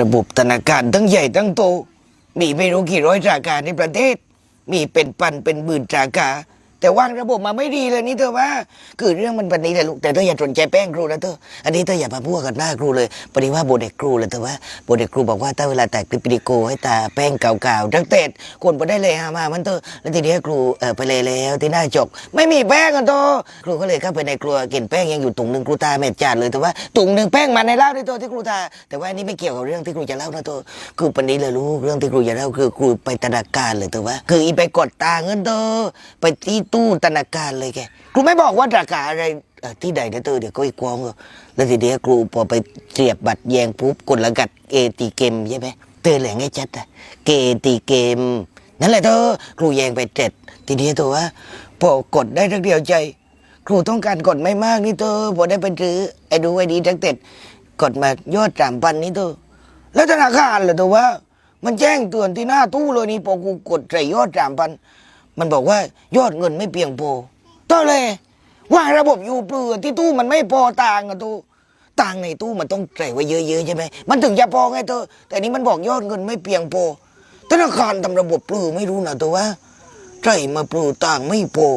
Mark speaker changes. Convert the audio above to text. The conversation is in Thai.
Speaker 1: ระบบธนาคารทั้งใหญ่ทั้งโต มีไม่รู้กี่ร้อยสาขาในประเทศ มีเป็นปันเป็นหมื่นสาขา แต่วางระบบมาไม่ดีเลยนี่เธอว่า คือเรื่องมันแบบนี้แหละลูกแต่เธออย่าสนใจแป้งครูนะเธออันนี้เธออย่ามาพูดกับหน้าครูเลยพอดีว่าโบเด็กครูเลยเธอว่าโบเด็กครูบอกว่าถ้าเวลาแต่คลิปวิดีโอให้ตาแป้งเก่าๆทั้งเต็ดคนไปได้เลยฮะมามันเธอแล้วทีนี้ครูเออไปเลยแล้วที่หน้าจก ไม่มีแป้งกันโตครูก็เลยเข้าไปในครัวกินแป้งยังอยู่ตุงหนึ่งครูตาเม็ดจานเลยแต่ว่าตุงหนึ่งแป้งมาในเล่าในตัวที่ครูตา แต่ว่านนี้ไม่เกี่ยวกับเรื่องที่ครูจะเล่านะตัวคือปันนี้เลยลูกเรื่องที่ครูจะเล่าคือครูไปธนาคารเลยแต่ว่า คืออีไปกดตาเงินเธอไปที่ตู้ธนาคารเลยแกครูไม่บอกว่าสาขาอะไรเอ่อที่ใดนะเธอเดี๋ยวก็อีกกวงก็แล้วทีเดียวครูพอไปเสียบบัตรแยงปุ๊บกดรหัสเอทีเกมใช่ไหมเธอแหลงให้ชัดอะเกตีเกม นั่นแหละเธอครูแยงไปเจ็ดทีนี้ตัวว่าพอกดได้ทักเดียวใจ ครูต้องการกดไม่มากนี่เธอพอได้ไปซื้อไอ้ดูไอ้ดีทักเต็ดกดมายอดสามพันนี่เธอแล้วธนาคารเหรอตัวว่า มันแจ้งเตือนที่หน้าตู้เลยนี่พอกูกดใส่ยอดสามพัน มันบอกว่ายอดเงินไม่เพียงพอต่อเลย ว่าระบบอยู่เปลือที่ตู้มันไม่พอตังค์อะตู้ตังค์ในตู้มันต้องใส่ไว้เยอะๆใช่ไหมมันถึงจะพอไงเธอแต่นี้มันบอกยอดเงินไม่เพียงพอธนาคารทำระบบปลือไม่รู้นะตัวว่าใส่มาปลือตังค์ไม่พอ